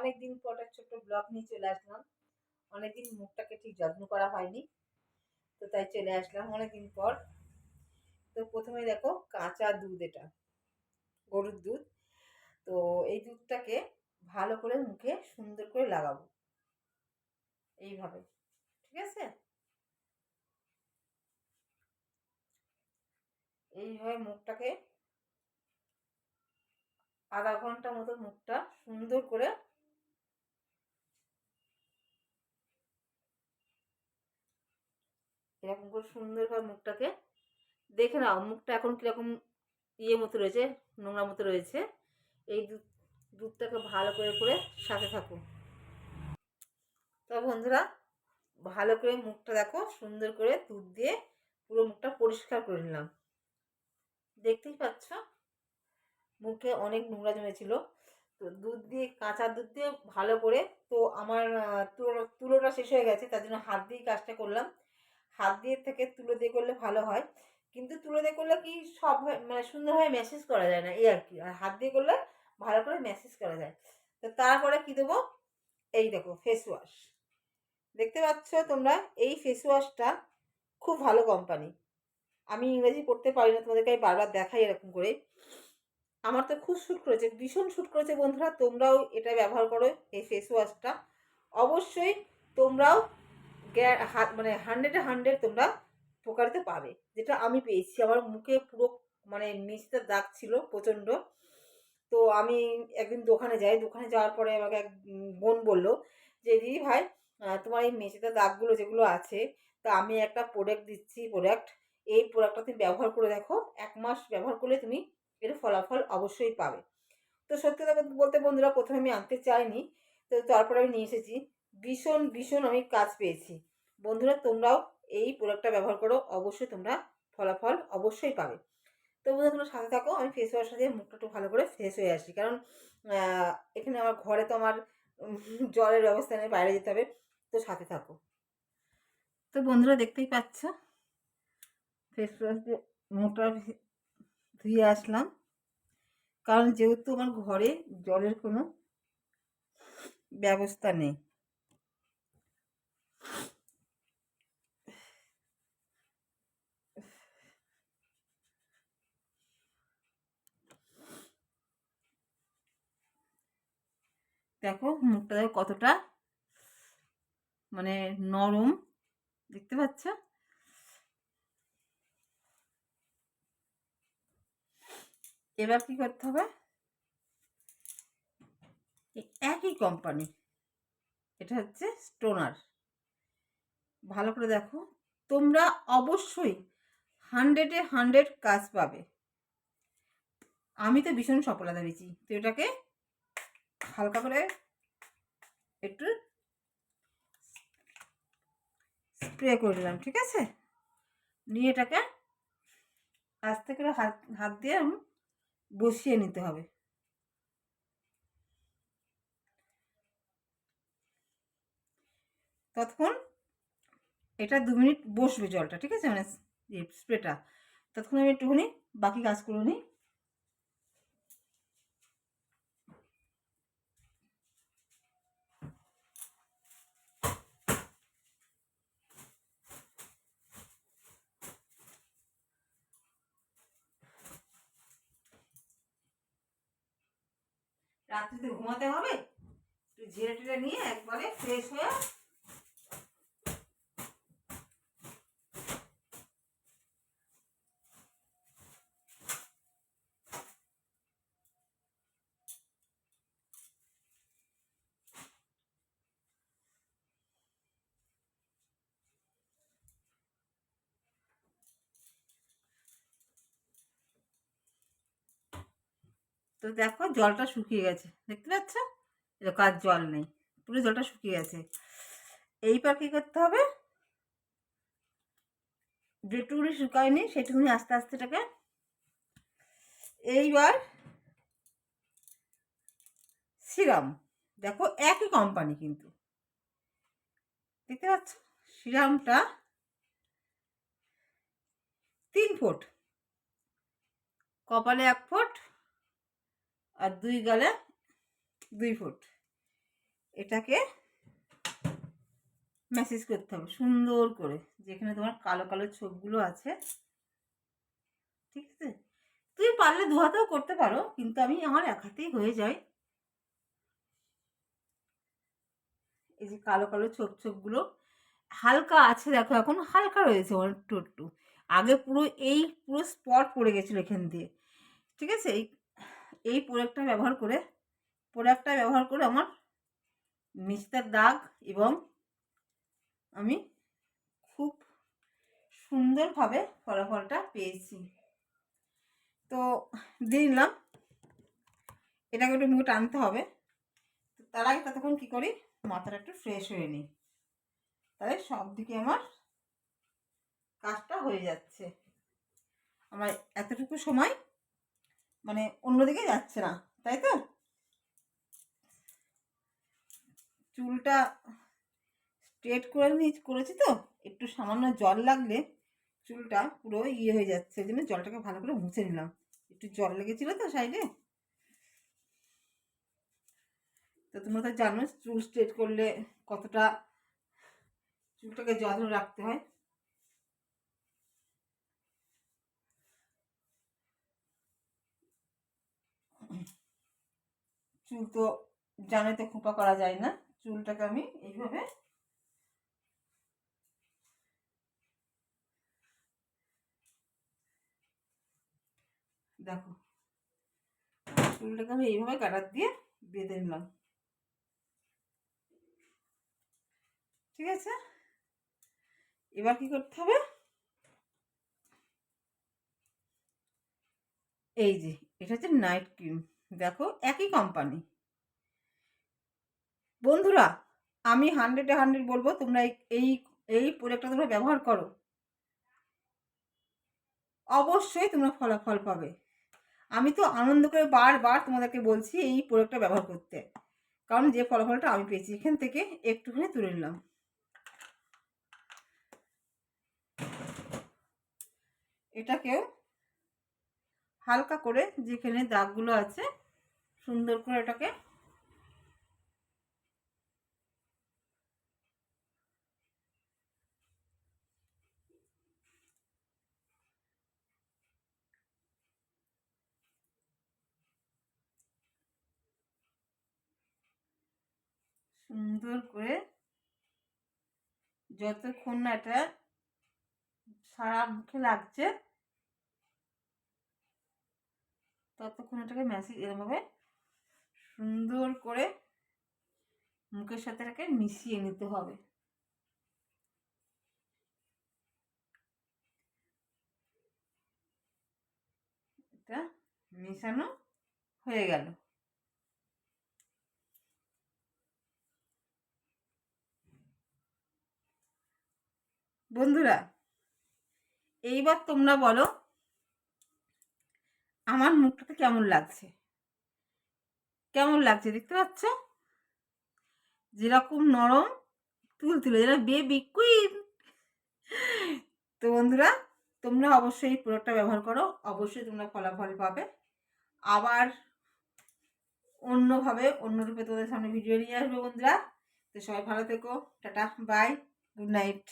অনেক দিন পর একটা ছোট্ট ব্লগ নিয়ে চলে আসলাম। অনেকদিন মুখটাকে ঠিক যত্ন করা হয়নি, তো তাই চলে আসলাম অনেকদিন পর। তো প্রথমে দেখো কাঁচা দুধ এটা, গরুর দুধ। তো এই দুধটাকে ভালো করে মুখে সুন্দর করে লাগাবো, এইভাবে, ঠিক আছে? এইভাবে মুখটাকে আধা ঘণ্টা মতো মুখটা সুন্দর করে এরকম করে সুন্দরভাবে মুখটাকে দেখে নাও, মুখটা এখন কীরকম ইয়ে মতো রয়েছে, নোংরা মতো রয়েছে। এই দুধ, দুধটাকে ভালো করে করে সাথে থাকো। তো বন্ধুরা, ভালো করে মুখটা দেখো, সুন্দর করে দুধ দিয়ে পুরো মুখটা পরিষ্কার করে নিলাম। দেখতেই পাচ্ছ? মুখে অনেক নোংরা জমেছিল। তো দুধ দিয়ে, কাঁচা দুধ দিয়ে ভালো করে, তো আমার তুলো, তুলোটা শেষ হয়ে গেছে, তার জন্য হাত দিয়েই কাজটা করলাম। হাত দিয়ে থেকে তুলো দিয়ে করলে ভালো হয়। কিন্তু তুলো দিয়ে করলে কি সব মানে সুন্দরভাবে মেসেজ করা যায় না, এই আর কি। আর হাত দিয়ে করলে ভালো করে মেসেজ করা যায়। তো তারপরে কি দেবো? এই দেখো ফেস ওয়াশ দেখতে পাচ্ছ তোমরা, এই ফেস ওয়াশটা খুব ভালো কোম্পানি আমি ইংরেজি পড়তে পারি না, তোমাদেরকে আমি বারবার দেখাই এরকম করে। আমার তো খুব শ্যুট করেছে, ভীষণ শ্যুট করেছে বন্ধুরা, তোমরাও এটা ব্যবহার করো, এই ফেস ওয়াশটা অবশ্যই তোমরাও মানে হান্ড্রেডে হান্ড্রেড তোমরা উপকারিতা পাবে। যেটা আমি পেয়েছি। আমার মুখে পুরো মানে মিচতে দাগ ছিল প্রচণ্ড। তো আমি একদিন দোকানে যাই। দোকানে যাওয়ার পরে আমাকে এক বোন বলল যে, দিদি ভাই তোমার এই মেঝেতে দাগগুলো যেগুলো আছে, তা আমি একটা প্রোডাক্ট দিচ্ছি প্রোডাক্ট এই প্রোডাক্টটা তুমি ব্যবহার করে দেখো। এক মাস ব্যবহার করলে তুমি এর ফলাফল অবশ্যই পাবে। তো সত্যি কথা বলতে বন্ধুরা, প্রথমে আমি আনতে চাইনি। তো তারপরে আমি নিয়ে এসেছি। ভীষণ ভীষণ আমি কাজ পেয়েছি। বন্ধুরা, তোমরাও এই প্রোডাক্টটা ব্যবহার করো। অবশ্যই তোমরা ফলাফল অবশ্যই পাবে। তো বন্ধুরা, তোমরা সাথে থাকো। আমি ফেস ওয়াশ দিয়ে মুখটা একটু ভালো করে ফ্রেশ হয়ে আসি কারণ এখানে আমার ঘরে তো আমার জলের ব্যবস্থা নেই, বাইরে যেতে হবে। তো সাথে থাকো। তো বন্ধুরা, দেখতেই পাচ্ছ? ফেস ওয়াশ দিয়ে মুখটা ধুয়ে আসলাম। কারণ যেহেতু আমার ঘরে জলের কোনো ব্যবস্থা নেই। দেখো মুখটা দেখো কতটা মানে নরম, দেখতে পাচ্ছ? এবার কি করতে হবে? একই কোম্পানি এটা হচ্ছে স্টোনার ভালো করে দেখো, তোমরা অবশ্যই হান্ড্রেডে হান্ড্রেড কাজ পাবে। আমি তো ভীষণ সফলতা পেয়েছি তো এটাকে হালকা করে একটু স্প্রে করে দিলাম, ঠিক আছে? নিয়ে এটাকে আস্তে করে হাত হাত দিয়ে বসিয়ে নিতে হবে। ততক্ষণ এটা দু মিনিট বসবে জলটা, ঠিক আছে? মানে স্প্রেটা। ততক্ষণ আমি একটুখানি বাকি কাজ করে নিই। রাত্রিতে ঘুমাতে হবে। একটু ঝেড়ে টেড়ে নিয়ে একবারে ফ্রেশ হয়ে তো দেখো জলটা শুকিয়ে গেছে। দেখতে পাচ্ছ? এরকম আর জল নেই। পুরো জলটা শুকিয়ে গেছে। এইবার কী করতে হবে? যেটুকুনি শুকায়নি, সেটুকুনি আস্তে আস্তে এটাকে এইবার সিরাম। দেখো একই কোম্পানি কিন্তু। দেখতে পাচ্ছ? সিরামটা তিন ফুট। কপালে এক ফুট আর দুই গালে দুই ফুট। এটাকে ম্যাসেজ করতে হবে, সুন্দর করে। যেখানে তোমার কালো কালো ছোপগুলো আছে, ঠিক আছে? তুমি পারলে দু হাতেও করতে পারো, কিন্তু আমি আমার এক হাতেই হয়ে যায়। এই যে কালো কালো ছোপ ছোপগুলো, হালকা আছে দেখো এখন, হালকা রয়েছে একটু একটু আগে পুরো এই পুরো স্পট পড়ে গেছিল এখান দিয়ে, ঠিক আছে? এই এই প্রোডাক্টটা ব্যবহার করে প্রোডাক্টটা ব্যবহার করে আমার মিস্তার দাগ এবং আমি খুব সুন্দরভাবে ফলাফলটা পেয়েছি। তো দিয়ে নিলাম। এটাকে একটু মুখে টানতে হবে। তার আগে ততক্ষণ কী করি? মাথাটা একটু ফ্রেশ হয়ে নিই। তাহলে সব দিকে আমার কাজটা হয়ে যাচ্ছে। আমার এতটুকু সময় মানে অন্যদিকে যাচ্ছে না, তাই তো? চুলটা স্ট্রেট করে করেছি তো, একটু সামান্য জল লাগলে চুলটা পুরো ইয়ে হয়ে যাচ্ছে, ওই জন্য জলটাকে ভালো করে মুছে নিলাম। একটু জল লেগেছিলো তো সাইডে তো তোমরা তো জানো চুল স্ট্রেট করলে কতটা চুলটাকে যত্ন রাখতে হয়। চুল তো জানে তো খোপা করা যায় না। চুলটাকে আমি এইভাবে দেখো, চুলটাকে আমি এইভাবে কাটার দিয়ে বেঁধে নিলাম। ঠিক আছে? এবার কি করতে হবে? এই যে, এটা হচ্ছে নাইট ক্রিম। দেখো একই কোম্পানি বন্ধুরা, আমি হান্ড্রেডে হান্ড্রেড বলব, তোমরা এই এই প্রোডাক্টটা তোমরা ব্যবহার করো। অবশ্যই তোমরা ফলাফল পাবে। আমি তো আনন্দ করে বারবার তোমাদেরকে বলছি, এই প্রোডাক্টটা ব্যবহার করতে। কারণ যে ফলাফলটা আমি পেয়েছি, এখান থেকে একটুখানি তুলে নিলাম। এটাকেও হালকা করে যেখানে দাগগুলো আছে সুন্দর করে এটাকে সুন্দর করে যতক্ষণ না এটা সারা মুখে লাগছে, ততক্ষণ এটাকে ম্যাসি এরমভাবে সুন্দর করে মুখের সাথে এটাকে মিশিয়ে নিতে হবে। এটা মেশানো হয়ে গেল। বন্ধুরা, এইবার তোমরা বলো, আমার মুখটাতে কেমন লাগছে? কেমন লাগছে দেখতে পাচ্ছ? যেরকম নরম তুল তুলে যেটা বেবি কুইন তো বন্ধুরা, তোমরা অবশ্যই এই প্রোডাক্টটা ব্যবহার করো। অবশ্যই তোমরা ফলাফল পাবে। আবার অন্যভাবে, অন্য রূপে তোমাদের সামনে ভিডিও নিয়ে আসবে বন্ধুরা। তো সবাই ভালো থেকো। Tata bye good night